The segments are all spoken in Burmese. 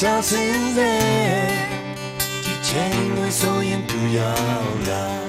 ချစင်းစေဒီချိန်လို့ဆိုရင်သူရောက်လာ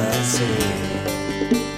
nascer.